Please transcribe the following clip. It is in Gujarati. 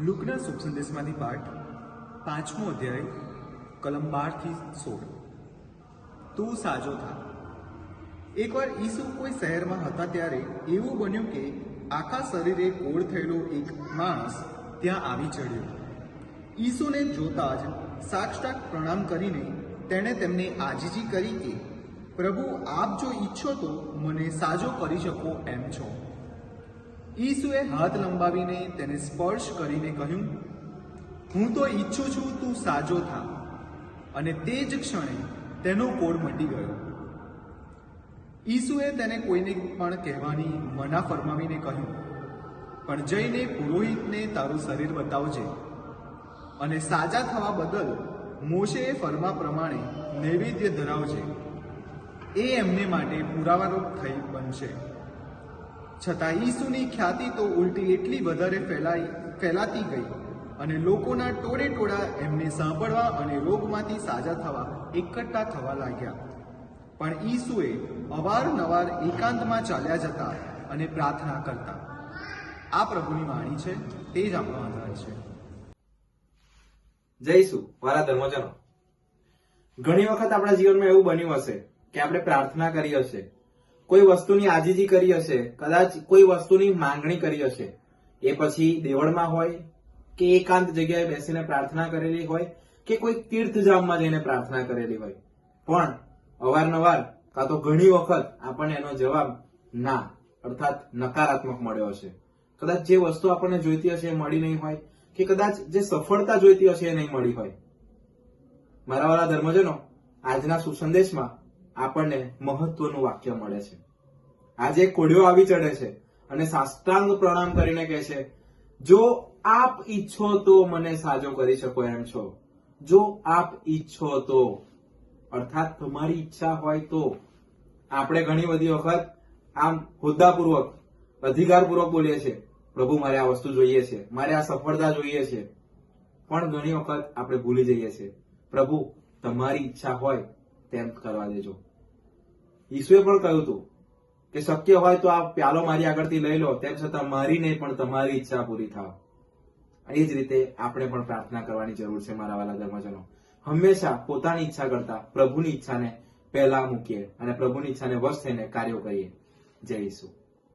લુકના શુભ સંદેશમાંથી પાઠ પાંચમો અધ્યાય, કલમ બારથી સોળ. તું સાજો થા. એકવાર ઈસુ કોઈ શહેરમાં હતા ત્યારે એવું બન્યું કે આખા શરીરે કોળ થયેલો એક માણસ ત્યાં આવી ચડ્યો. ઈસુને જોતા જ સાક્ષાત પ્રણામ કરીને તેણે તેમને આજીજી કરી કે, પ્રભુ, આપ જો ઈચ્છો તો મને સાજો કરી શકો એમ છો. ઈસુએ હાથ લંબાવીને તેને સ્પર્શ કરીને કહ્યું, હું તો ઈચ્છું છું તું સાજો થા. અને તે જ ક્ષણે તેનો કોડ મટી ગયો. ઈસુએ તેને કોઈને પણ કહેવાની મના ફરમાવીને કહ્યું, પણ જઈને પુરોહિતને તારું શરીર બતાવજે. અને સાજા થવા બદલ મોશેએ ફરમા પ્રમાણે નૈવેદ્ય ધરાવજે. એ એમને માટે પુરાવારૂપ થઈ બનશે. છતાં ઈસુની ખ્યાતિ તો ઉલટી એટલી વધારે ફેલાઈ, ફેલાતી ગઈ અને લોકોના ટોળે ટોળા એમને સાંભળવા અને રોગમાંથી સાજા થવા એકઠા થવા લાગ્યા. પણ ઈસુએ અવારનવાર એકાંતમાં ચાલ્યા જતા અને પ્રાર્થના કરતા. આ પ્રભુની વાણી છે, તે જ આપણો આધાર છે. જઈશું મારા ધર્મજનો. ઘણી વખત આપણા જીવનમાં એવું બન્યું હશે કે આપણે પ્રાર્થના કરી હશે કોઈ વસ્તુની આજીજી કરી હશે, કદાચ કોઈ વસ્તુની માંગણી કરી હશે, એ પછી દેવળમાં હોય કે એકાંત જગ્યાએ બેસીને પ્રાર્થના કરેલી હોય કે કોઈ તીર્થધામમાં જઈને પ્રાર્થના કરેલી હોય. પણ અવારનવાર કાં તો ઘણી વખત આપણને એનો જવાબ ના, અર્થાત નકારાત્મક મળ્યો હશે. કદાચ જે વસ્તુ આપણને જોઈતી હશે એ મળી નહીં હોય કે કદાચ જે સફળતા જોઈતી હશે એ નહીં મળી હોય. મારા વાળા ધર્મજનો, આજના સુસંદેશમાં આપણને મહત્વનું વાક્ય મળે છે. આજે કોડિયો આવી ચડે છે અને સાષ્ટાંગ પ્રણામ કરીને કહે છે, જો આપ ઈચ્છો તો મને સાજો કરી શકો એમ છો. જો આપ ઈચ્છો તો. અર્થાત તમારી ઈચ્છા હોય તો. આપણે ઘણી બધી વખત આમ હોદ્દાપૂર્વક, અધિકારપૂર્વક બોલીએ છીએ, પ્રભુ, મારે આ વસ્તુ જોઈએ છે. મારે આ સફળતા જોઈએ છે. પણ ઘણી વખત આપણે ભૂલી જઈએ છીએ, પ્રભુ, તમારી ઈચ્છા હોય તેમ કરવા દેજો. ઈસુએ પણ કહ્યું હતું કે શક્ય હોય તો આ પ્યાલો મારી આગળથી લઈ લો, તેમ છતાં મારી નહીં પણ તમારી ઈચ્છા પૂરી થાવ. એ જ રીતે આપણે પણ પ્રાર્થના કરવાની જરૂર છે મારા વાલા ધર્મજનો. હંમેશા પોતાની ઈચ્છા કરતા પ્રભુની ઈચ્છાને પહેલા મૂકીએ અને પ્રભુની ઈચ્છાને વશ થઈને કાર્યો કરીએ. જય ઈસુ.